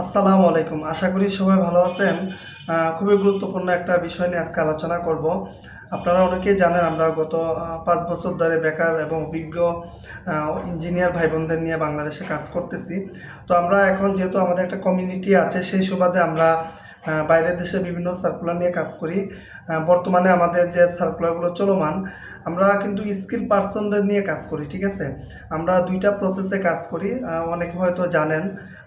আসসালামু আলাইকুম। আশা করি সবাই ভালো আছেন। খুবই গুরুত্বপূর্ণ একটা বিষয় নিয়ে আজকে আলোচনা করব। আপনারা অনেকেই জানেন আমরা গত পাঁচ বছর ধরে বেকার এবং অভিজ্ঞ ইঞ্জিনিয়ার ভাই বোনদের নিয়ে বাংলাদেশে কাজ করতেছি। তো আমরা এখন যেহেতু আমাদের একটা কমিউনিটি আছে, সেই সুবাদে আমরা বাইরের দেশে বিভিন্ন সার্কুলার নিয়ে কাজ করি। বর্তমানে আমাদের যে সার্কুলারগুলো চলমান, আমরা কিন্তু স্কিল পার্সনদের নিয়ে কাজ করি, ঠিক আছে? আমরা দুইটা প্রসেসে কাজ করি। অনেকে হয়তো জানেন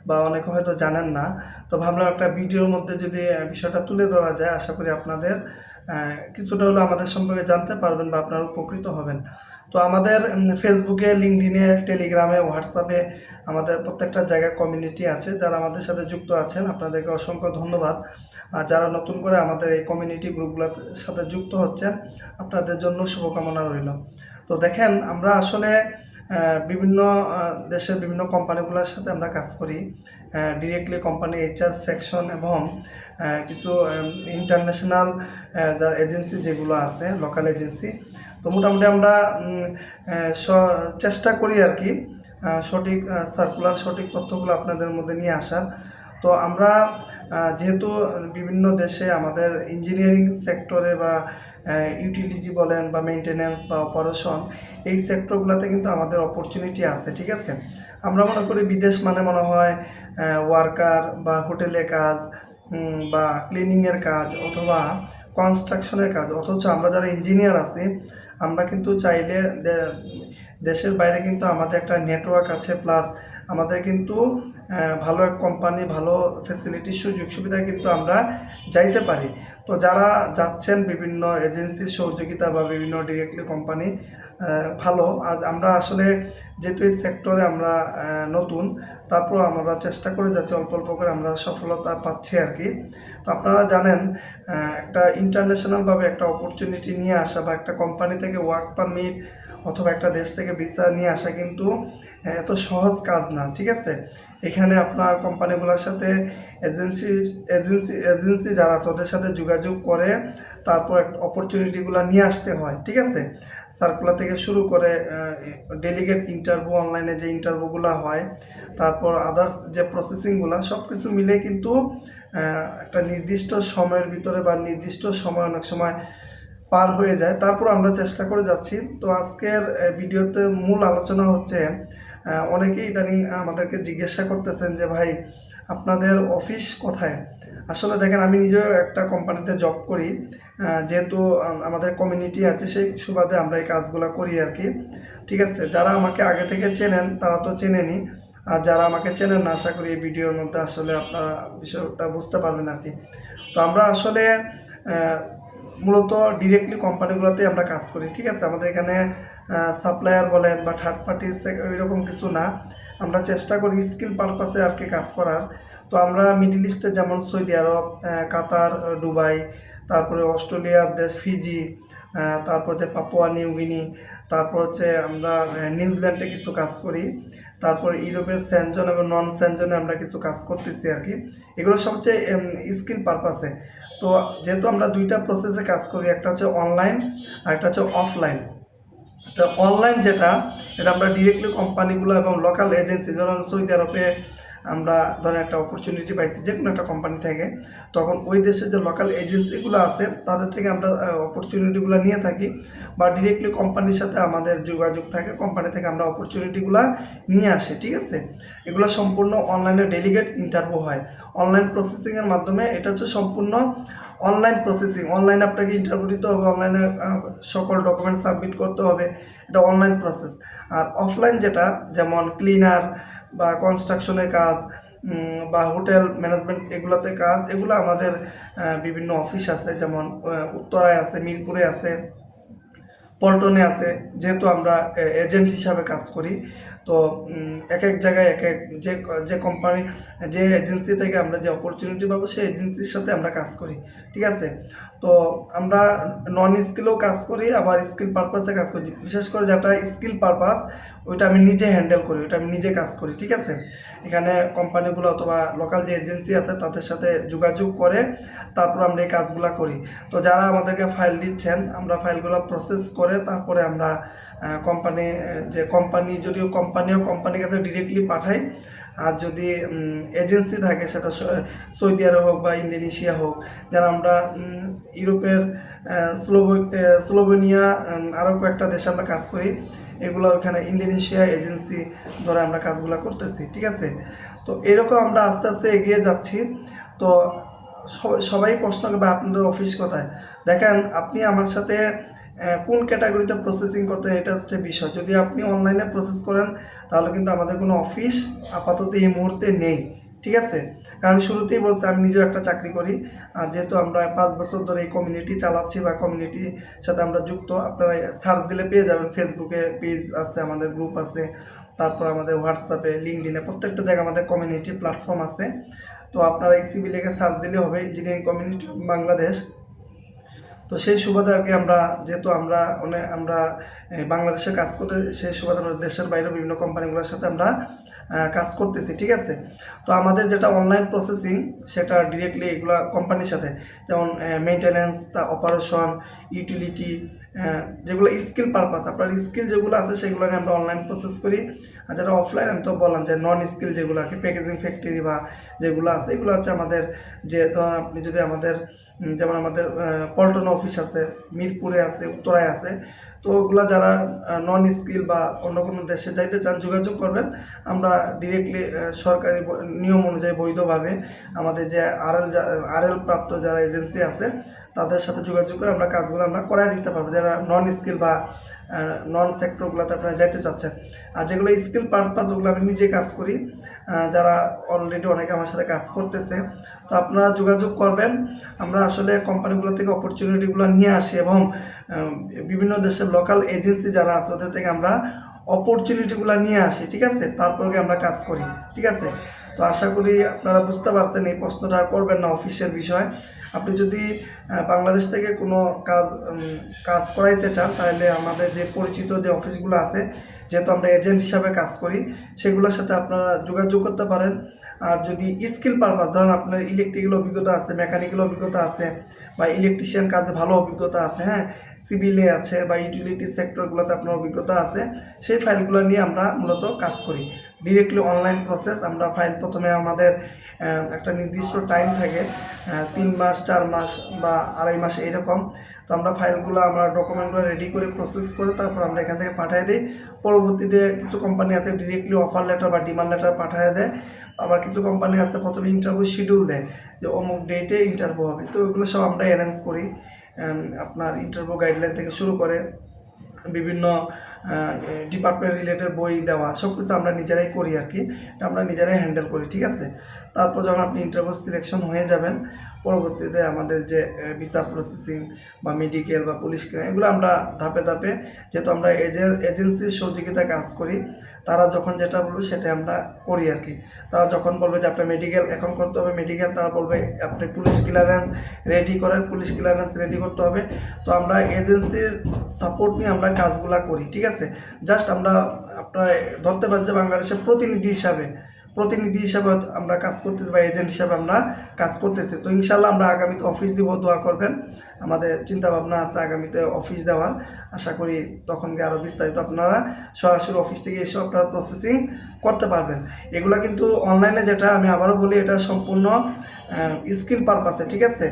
বা অনেকে হয়তো জানেন না, তো ভাবলাম একটা ভিডিওর মধ্যে যদি বিষয়টা তুলে ধরা যায়, আশা করি আপনাদের কিছুটা হলো আমাদের সম্পর্কে জানতে পারবেন বা আপনারা উপকৃত হবেন। তো আমাদের ফেসবুকে লিঙ্কডিনে টেলিগ্রামে হোয়াটসঅ্যাপে আমাদের প্রত্যেকটা জায়গায় কমিউনিটি আছে। যারা আমাদের সাথে যুক্ত আছেন, আপনাদেরকে অসংখ্য ধন্যবাদ। আর যারা নতুন করে আমাদের এই কমিউনিটি গ্রুপগুলোর সাথে যুক্ত হচ্ছেন, আপনাদের জন্য শুভকামনা রইল। তো দেখেন, আমরা আসলে বিভিন্ন দেশের বিভিন্ন কোম্পানিগুলোর সাথে আমরা কাজ করি। ডিরেক্টলি কোম্পানি এইচআর সেকশন এবং কিছু ইন্টারন্যাশনাল যার এজেন্সি যেগুলো আছে লোকাল এজেন্সি তো মোটামুটি আমরা চেষ্টা করি আর কি সঠিক সার্কুলার সঠিক তথ্যগুলো আপনাদের মধ্যে নিয়ে আসার। তো আমরা যেহেতু বিভিন্ন দেশে আমাদের ইঞ্জিনিয়ারিং সেক্টরে বা ইউটিলিটি বলেন বা মেনটেন্যান্স বা অপারেশন এই সেক্টরগুলোতে কিন্তু আমাদের অপরচুনিটি আছে, ঠিক আছে? আমরা মনে করি বিদেশ মানে মনে হয় ওয়ার্কার বা হোটেলে কাজ বা ক্লিনিংয়ের কাজ অথবা কনস্ট্রাকশনের কাজ, অথচ আমরা যারা ইঞ্জিনিয়ার আছি, আমরা কিন্তু চাইলে দেশের বাইরে কিন্তু আমাদের একটা নেটওয়ার্ক আছে প্লাস আমাদের কিন্তু ভালো এক কোম্পানি ভালো ফেসিলিটি সুযোগ সুবিধা কিন্তু আমরা যাইতে পারি। তো যারা যাচ্ছেন বিভিন্ন এজেন্সির সহযোগিতা বা বিভিন্ন ডিরেক্টলি কোম্পানি ভালো। আজ আমরা আসলে যেহেতু এই সেক্টরে আমরা নতুন তারপর আমরা চেষ্টা করে যাচ্ছি, অল্প অল্প করে আমরা সফলতা পাচ্ছি আর কি। তো আপনারা জানেন একটা ইন্টারন্যাশনালভাবে একটা অপরচুনিটি নিয়ে আসা বা একটা কোম্পানি থেকে ওয়ার্ক পারমিট অথবা একটা দেশ থেকে ভিসা নিয়ে আসা কিন্তু এত সহজ কাজ না, ঠিক আছে? এখানে আপনার কোম্পানিগুলোর সাথে এজেন্সি এজেন্সি এজেন্সি যারা আছে, ওদের সাথে যোগাযোগ করে তারপর অপরচুনিটিগুলো নিয়ে আসতে হয়, ঠিক আছে? সার্কুলার থেকে শুরু করে ডেলিগেট ইন্টারভিউ অনলাইনে যে ইন্টারভিউগুলো হয়, তারপর আদার্স যে প্রসেসিংগুলো সব কিছু মিলে কিন্তু একটা নির্দিষ্ট সময়ের ভিতরে বা নির্দিষ্ট সময় অনেক সময় পার হয়ে যায়। তারপর আমরা চেষ্টা করে যাচ্ছি। তো আজকের ভিডিওতে মূল আলোচনা হচ্ছে অনেকেই ইদানিং আমাদেরকে জিজ্ঞাসা করতেছেন যে, ভাই, আপনাদের অফিস কোথায়? আসলে দেখেন, আমি নিজেও একটা কোম্পানিতে জব করি যেহেতু আমাদের কমিউনিটি আছে, সেই সুবাদে আমরা এই কাজগুলো করি আর কি। ঠিক আছে, যারা আমাকে আগে থেকে চেনেন, তারা তো চেনেনি। আর যারা আমাকে চেনেন না, আশা করি এই ভিডিওর মধ্যে আসলে আপনারা বিষয়টা বুঝতে পারবেন আর কি। তো আমরা আসলে মূলত ডিরেক্টলি কোম্পানিগুলোতে আমরা কাজ করি, ঠিক আছে? আমাদের এখানে সাপ্লায়ার বলেন বা থার্ড পার্টি ওইরকম কিছু না। আমরা চেষ্টা করি স্কিল পারপাসে আর কি কাজ করার। তো আমরা মিডিল ইস্টে যেমন সৌদি আরব কাতার দুবাই তারপরে অস্ট্রেলিয়ার দেশ ফিজি তারপর হচ্ছে পাপুয়া নিউগিনি তারপর হচ্ছে আমরা নিউজিল্যান্ডে কিছু কাজ করি। তারপর ইউরোপের স্যানজন এবং নন স্যানজনে আমরা কিছু কাজ করতেছি আর কি এগুলো সবচেয়ে স্কিল পারপাসে তো যেহেতু আমরা দুইটা প্রসেসে কাজ করি, একটা হচ্ছে অনলাইন আর একটা হচ্ছে অফলাইন তো অনলাইন যেটা, এটা আমরা ডিরেক্টলি কোম্পানিগুলো এবং লোকাল এজেন্সি ধরুন সৌদি আরবে আমরা ধরেন একটা অপরচুনিটি পাইছি যে কোনো একটা কোম্পানি থেকে, তখন ওই দেশের যে লোকাল এজেন্সিগুলো আছে, তাদের থেকে আমরা অপরচুনিটিগুলো নিয়ে থাকি, বা ডিরেক্টলি কোম্পানির সাথে আমাদের যোগাযোগ থাকে কোম্পানি থেকে আমরা অপরচুনিটিগুলো নিয়ে আসি, ঠিক আছে? এগুলো সম্পূর্ণ অনলাইনে ডেলিগেট ইন্টারভিউ হয়। অনলাইন প্রসেসিংয়ের মাধ্যমে এটা হচ্ছে সম্পূর্ণ অনলাইন প্রসেসিং অনলাইনে আপনাকে ইন্টারভিউ দিতে হবে অনলাইনে সকল ডকুমেন্ট সাবমিট করতে হবে, এটা অনলাইন প্রসেস আর অফলাইন যেটা, যেমন ক্লিনার বা কনস্ট্রাকশনের কাজ বা হোটেল ম্যানেজমেন্ট এগুলোতে কাজ, এগুলো আমাদের বিভিন্ন অফিস আছে, যেমন উত্তরায় আছে, মিরপুরে আছে, পল্টনে আছে, যেহেতু আমরা এজেন্ট হিসাবে কাজ করি। তো এক এক জায়গায় এক এক যে যে কোম্পানি যে এজেন্সি থেকে আমরা যে অপরচুনিটি পাবো, সেই এজেন্সির সাথে আমরা কাজ করি, ঠিক আছে? তো আমরা নন স্কিলেও কাজ করি, আবার স্কিল পারপাসে কাজ করি। বিশেষ করে যেটা স্কিল পারপাস ওইটা আমি নিজে হ্যান্ডেল করি, ওইটা আমি নিজে কাজ করি, ঠিক আছে? এখানে কোম্পানিগুলো অথবা লোকাল যে এজেন্সি আছে, তাদের সাথে যোগাযোগ করে তারপর আমরা এই কাজগুলো করি। তো যারা আমাদেরকে ফাইল দিচ্ছেন, আমরা ফাইলগুলো প্রসেস করে তারপরে আমরা কোম্পানি যে কোম্পানি যদিও কোম্পানিও কোম্পানির কাছে ডিরেক্টলি পাঠায়, আর যদি এজেন্সি থাকে, সেটা সৌদি আরব হোক বা ইন্দোনেশিয়া হোক, যেন আমরা ইউরোপের স্লোভেনিয়া আরও কয়েকটা দেশে আমরা কাজ করি, এগুলো ওখানে ইন্দোনেশিয়া এজেন্সি ধরে আমরা কাজগুলো করতেছি, ঠিক আছে? তো এরকম আমরা আস্তে আস্তে এগিয়ে যাচ্ছি। তো সবাই- প্রশ্ন করবে, আপনাদের অফিস কোথায়? দেখেন, আপনি আমার সাথে কোন ক্যাটাগরিতে প্রসেসিং করতে এটা হচ্ছে বিষয়। যদি আপনি অনলাইনে প্রসেস করেন, তাহলে কিন্তু আমাদের কোনো অফিস আপাতত এই মুহূর্তে নেই, ঠিক আছে? কারণ শুরুতেই বলছি, আমি নিজেও একটা চাকরি করি। আর যেহেতু আমরা পাঁচ বছর ধরে এই কমিউনিটি চালাচ্ছি বা কমিউনিটির সাথে আমরা যুক্ত, আপনারা সার্চ দিলে পেয়ে যাবেন। ফেসবুকে পেজ আছে, আমাদের গ্রুপ আছে, তারপর আমাদের হোয়াটসঅ্যাপে লিঙ্কডিনে প্রত্যেকটা জায়গায় আমাদের কমিউনিটি প্ল্যাটফর্ম আছে। তো আপনারা ইসিবি লেগে সার্চ দিলে হবে ইঞ্জিনিয়ারিং কমিউনিটি বাংলাদেশ তো সেই সুবাদে আর কি আমরা, যেহেতু আমরা অনেক আমরা বাংলাদেশে কাজ করতে, সেই সুবাদে আমরা দেশের বাইরে বিভিন্ন কোম্পানিগুলোর সাথে আমরা কাজ করতেছি, ঠিক আছে? তো আমাদের যেটা অনলাইন প্রসেসিং সেটা ডিরেক্টলি এগুলো কোম্পানির সাথে, যেমন মেনটেন্যান্স তা অপারেশন ইউটিলিটি যেগুলো স্কিল পারপাস আপনার স্কিল যেগুলো আছে সেগুলো নিয়ে আমরা অনলাইন প্রসেস করি। আর যারা অফলাইন আমি তো বললাম যে নন স্কিল যেগুলো আর কি প্যাকেজিং ফ্যাক্টরি বা যেগুলো আছে, এগুলো হচ্ছে আমাদের, যে, ধরুন আপনি যদি আমাদের যেমন আমাদের পল্টন অফিস আছে, মিরপুরে আছে, উত্তরায় আছে। তো ওগুলো যারা নন স্কিল বা অন্য কোনো দেশে যাইতে চান, যোগাযোগ করবেন। আমরা ডিরেক্টলি সরকারি নিয়ম অনুযায়ী বৈধভাবে আমাদের যে আরএল আরএল প্রাপ্ত যারা এজেন্সি আছে, তাদের সাথে যোগাযোগ করে আমরা কাজগুলো আমরা করাই দিতে পারব। যারা নন স্কিল বা নন সেক্টরগুলোতে আপনারা যাইতে চাচ্ছেন। আর যেগুলো স্কিল পারপাস ওগুলো আমি নিজে কাজ করি যারা অলরেডি অনেকে আমার সাথে কাজ করতেছে। তো আপনারা যোগাযোগ করবেন। আমরা আসলে কোম্পানিগুলো থেকে অপরচুনিটিগুলো নিয়ে আসি এবং বিভিন্ন দেশের লোকাল এজেন্সি যারা আছে ওদের থেকে আমরা অপরচুনিটিগুলো নিয়ে আসি, ঠিক আছে? তারপরে আমরা কাজ করি, ঠিক আছে? তো আশা করি আপনারা বুঝতে পারছেন এই প্রশ্নটা আর করবেন না অফিসের বিষয়। আপনি যদি বাংলাদেশ থেকে কোনো কাজ কাজ করাইতে চান, তাহলে আমাদের যে পরিচিত যে অফিসগুলো আছে, যেহেতু আমরা এজেন্ট হিসাবে কাজ করি, সেগুলোর সাথে আপনারা যোগাযোগ করতে পারেন। আর যদি স্কিল পারপাস, ধরেন আপনার ইলেকট্রিক্যাল অভিজ্ঞতা আছে, মেকানিক্যাল অভিজ্ঞতা আছে, বা ইলেকট্রিশিয়ান কাজে ভালো অভিজ্ঞতা আছে হ্যাঁ সিভিলে আছে, বা ইউটিলিটি সেক্টরগুলোতে আপনার অভিজ্ঞতা আছে, সেই ফাইলগুলো নিয়ে আমরা মূলত কাজ করি। ডিরেক্টলি অনলাইন প্রসেস আমরা ফাইল প্রথমে আমাদের একটা নির্দিষ্ট টাইম থাকে তিন মাস, চার মাস বা আড়াই মাস এইরকম তো আমরা ফাইলগুলো আমরা ডকুমেন্টগুলো রেডি করে প্রসেস করে তারপর আমরা এখান থেকে পাঠিয়ে দিই। পরবর্তীতে কিছু কোম্পানি আছে ডিরেক্টলি অফার লেটার বা ডিমান্ড লেটার পাঠিয়ে দেয়। আবার কিছু কোম্পানি আছে প্রথমে ইন্টারভিউ শিডিউল দেয়, যে অমুক ডেটে ইন্টারভিউ হবে। তো এগুলো সব আমরা অ্যারেঞ্জ করি। আপনার ইন্টারভিউ গাইডলাইন থেকে শুরু করে বিভিন্ন ডিপার্টমেন্ট রিলেটেড বই দেওয়া সব কিছু আমরা নিজেরাই করি আর কি। আমরা নিজেরাই হ্যান্ডেল করি, ঠিক আছে? তারপর যখন আপনি ইন্টারভিউ সিলেকশন হয়ে যাবেন পরবর্তীতে আমাদের যে ভিসা প্রসেসিং বা মেডিকেল বা পুলিশ এগুলো আমরা ধাপে ধাপে, যেহেতু আমরা এজেন্সির সহযোগিতায় কাজ করি, তারা যখন যেটা বলবে সেটা আমরা করি আর কি। তারা যখন বলবে যে, আপনার মেডিকেল এখন করতে হবে মেডিকেল তারা বলবে আপনি পুলিশ ক্লিয়ারেন্স রেডি করেন পুলিশ ক্লিয়ারেন্স রেডি করতে হবে। তো আমরা এজেন্সির সাপোর্ট নিয়ে আমরা কাজগুলা করি, ঠিক আছে? জাস্ট আমরা আপনার, ধরতে পারছি বাংলাদেশের প্রতিনিধি হিসাবে প্রতিনিধি হিসাবে আমরা কাজ করতেছি বা এজেন্ট হিসাবে আমরা কাজ করতেছি। তো ইনশাল্লাহ আমরা আগামীতে অফিস দিব, দোয়া করবেন। আমাদের চিন্তা ভাবনা আছে আগামীতে অফিস দেওয়ার। আশা করি তখন গিয়ে আরও বিস্তারিত আপনারা সরাসরি অফিস থেকে এসে আপনারা প্রসেসিং করতে পারবেন। এগুলো কিন্তু অনলাইনে যেটা আমি আবারও বলি, এটা সম্পূর্ণ স্কিল পারপাসে ঠিক আছে?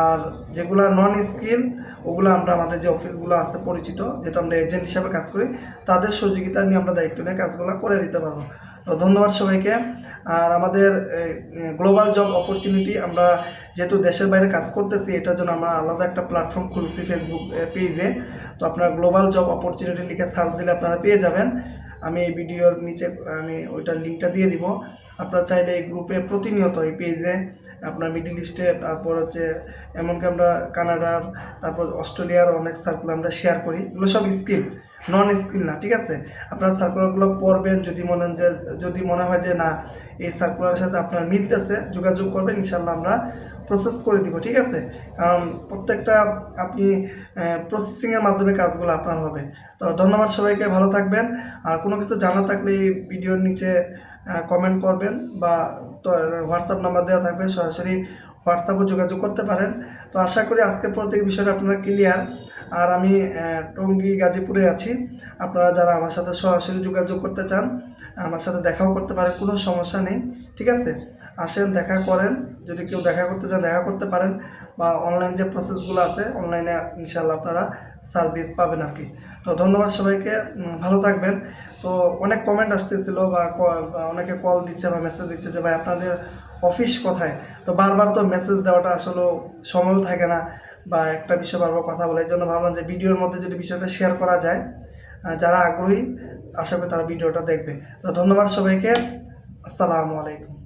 আর যেগুলো নন স্কিল ওগুলো আমরা আমাদের যে অফিসগুলো আছে পরিচিত, যেটা আমরা এজেন্ট হিসাবে কাজ করি, তাদের সহযোগিতা নিয়ে আমরা দায়িত্ব নিয়ে কাজগুলো করে দিতে পারব। তো ধন্যবাদ সবাইকে। আর আমাদের গ্লোবাল জব অপরচুনিটি আমরা যেহেতু দেশের বাইরে কাজ করতেছি, এটার জন্য আমরা আলাদা একটা প্ল্যাটফর্ম খুলছি ফেসবুক পেজে তো আপনারা গ্লোবাল জব অপরচুনিটি লিখে সার্চ দিলে আপনারা পেয়ে যাবেন। আমি এই ভিডিওর নিচে, আমি ওইটার লিঙ্কটা দিয়ে দিব। আপনারা চাইলে এই গ্রুপে প্রতিনিয়ত এই পেজে আপনার মিডিল ইস্টে তারপর হচ্ছে এমনকি আমরা কানাডার, তারপর অস্ট্রেলিয়ার অনেক সার্কুল আমরা শেয়ার করি। এগুলো সব স্কিল নন স্কিল না, ঠিক আছে? আপনার সার্কুলারগুলো পড়বেন, যদি মনে যে, যদি মনে হয় যে না, এই সার্কুলারের সাথে আপনার মিলতেছে, যোগাযোগ করবেন ইনশাল্লাহ আমরা প্রসেস করে দিব, ঠিক আছে? কারণ প্রত্যেকটা আপনি প্রসেসিংয়ের মাধ্যমে কাজগুলো আপনার হবে। তো ধন্যবাদ সবাইকে, ভালো থাকবেন। আর কোনো কিছু জানা থাকলে এই ভিডিওর নিচে কমেন্ট করবেন বা হোয়াটসঅ্যাপ নাম্বার দেওয়া থাকবে, সরাসরি হোয়াটসঅ্যাপে যোগাযোগ করতে পারেন। তো আশা করি আজকের প্রত্যেক বিষয়টা আপনারা ক্লিয়ার আর আমি টঙ্গী, গাজীপুরে আছি। আপনারা যারা আমার সাথে সরাসরি যোগাযোগ করতে চান, আমার সাথে দেখাও করতে পারেন, কোনো সমস্যা নেই, ঠিক আছে? আসেন, দেখা করেন, যদি কেউ দেখা করতে চান, দেখা করতে পারেন, বা অনলাইন যে প্রসেসগুলো আছে অনলাইনে ইনশাল্লাহ আপনারা সার্ভিস পাবেন আর কি। তো ধন্যবাদ সবাইকে ভালো থাকবেন। তো অনেক কমেন্ট আসতেছিল বা অনেকে কল দিচ্ছে বা মেসেজ দিচ্ছে যে, ভাই, আপনাদের অফিস কোথায়? তো বারবার তো মেসেজ দেওয়াটা আসলে সময়ও থাকে না। বা একটা বিষয় বারবার কথা বলে, এই জন্য ভাবলাম যে ভিডিওর মধ্যে যদি বিষয়টা শেয়ার করা যায় যারা আগ্রহী, আশা করি তারা ভিডিওটা দেখবে। তো ধন্যবাদ সবাইকে। আসসালামু আলাইকুম।